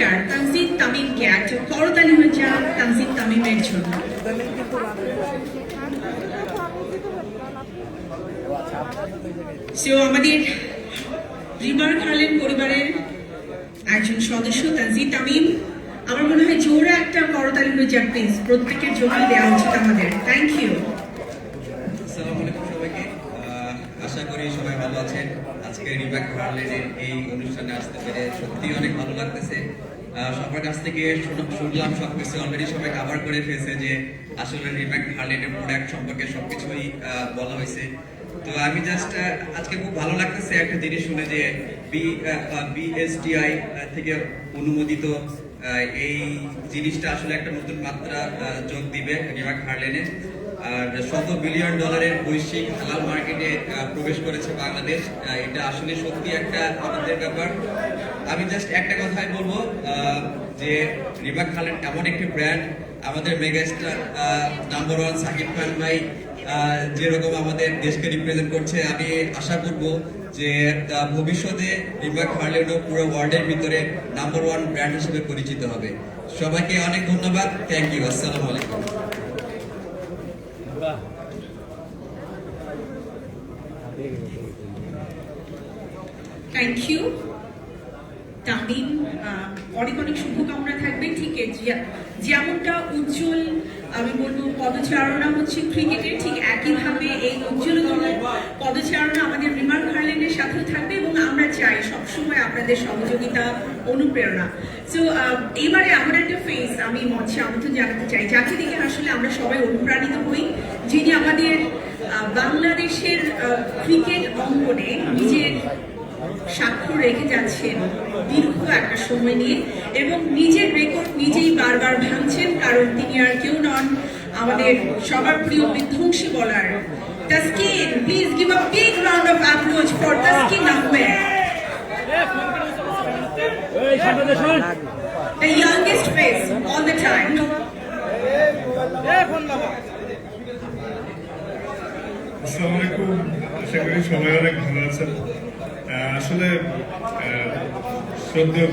Cricketer Tanzid তামিমকে একজন করতালি হয়ে যান তানজিদ তামিমের জন্য। আমাদের রিমার খালেন পরিবারের একজন সদস্য তানজিদ তামিম আমার মনে হয় জোরে একটা করতালি হয়ে যাক প্লিজ প্রত্যেকের জন্য দেওয়া উচিত আমাদের। থ্যাংক ইউ আসসালামু আলাইকুম সবাইকে। আশা করি সবাই ভালো আছেন। আজকে এই অনুষ্ঠানে আসতে পেরে সত্যি অনেক ভালো লাগতেছে। সবার কাছ থেকে শুনলাম সবকিছু অলরেডি সবাই কভার করে যে আসলে হার্লেনের প্রোডাক্ট সম্পর্কে সবকিছুই বলা হয়েছে। তো আমি জাস্ট আজকে খুব ভালো লাগতেছে একটা জিনিস শুনে যে বি বিএসটিআই থেকে অনুমোদিত এই জিনিসটা আসলে একটা নতুন মাত্রা যোগ দিবে রিব্যাক হার্লেনের আর শত বিলিয়ন ডলারের বৈশ্বিক হালাল মার্কেটে প্রবেশ করেছে বাংলাদেশ। এটা আসলে সত্যি একটা আনন্দের ব্যাপার। আমি জাস্ট একটা কথাই বলব যে খালেন এমন একটি ব্র্যান্ড আমাদের megastar number one Shakib Khan ভাই যেরকম আমাদের দেশকে রিপ্রেজেন্ট করছে। আমি আশা করব যে ভবিষ্যতে রিবাক হার্লেনও পুরো ওয়ার্ল্ডের ভিতরে নাম্বার ওয়ান ব্র্যান্ড হিসেবে পরিচিত হবে। সবাইকে অনেক ধন্যবাদ। থ্যাংক ইউ আসসালামু আলাইকুম। থ্যাংক ইউ তামিম অনেক অনেক শুভকামনা থাকবে। ঠিক যেমনটা উজ্জ্বল, আমি বলব পদচারণা হচ্ছে ক্রিকেটের, ঠিক একইভাবে এই উজ্জ্বলতম পদচারণা আমাদের রিমার হার্লেনের সাথেও থাকবে এবং আমরা চাই সবসময় আপনাদের সহযোগিতা, অনুপ্রেরণা। সো এবারে আমার একটা ফেস আমি মঞ্চে আমন্ত্রণ জানাতে চাই। যাকে দেখে আসলে আমরা সবাই অনুপ্রাণিত হই, যিনি আমাদের বাংলাদেশের ক্রিকেট অঙ্গনে নিজের স্বাক্ষর রেখে যাচ্ছেন দীর্ঘ একটা সময় নিয়ে এবং নিজের রেকর্ড নিজেই বারবার ভাঙছেন কারণ তিনি আর কেউ নন আমাদের সবার প্রিয় বিধ্বংসী bowler Taskin please give a big round of applause for Taskin Ahmed the youngest face all the time আসসালামু আলাইকুম। আশা করি সবাই অনেক ভালো আছেন। আসলে শ্রদ্ধেয়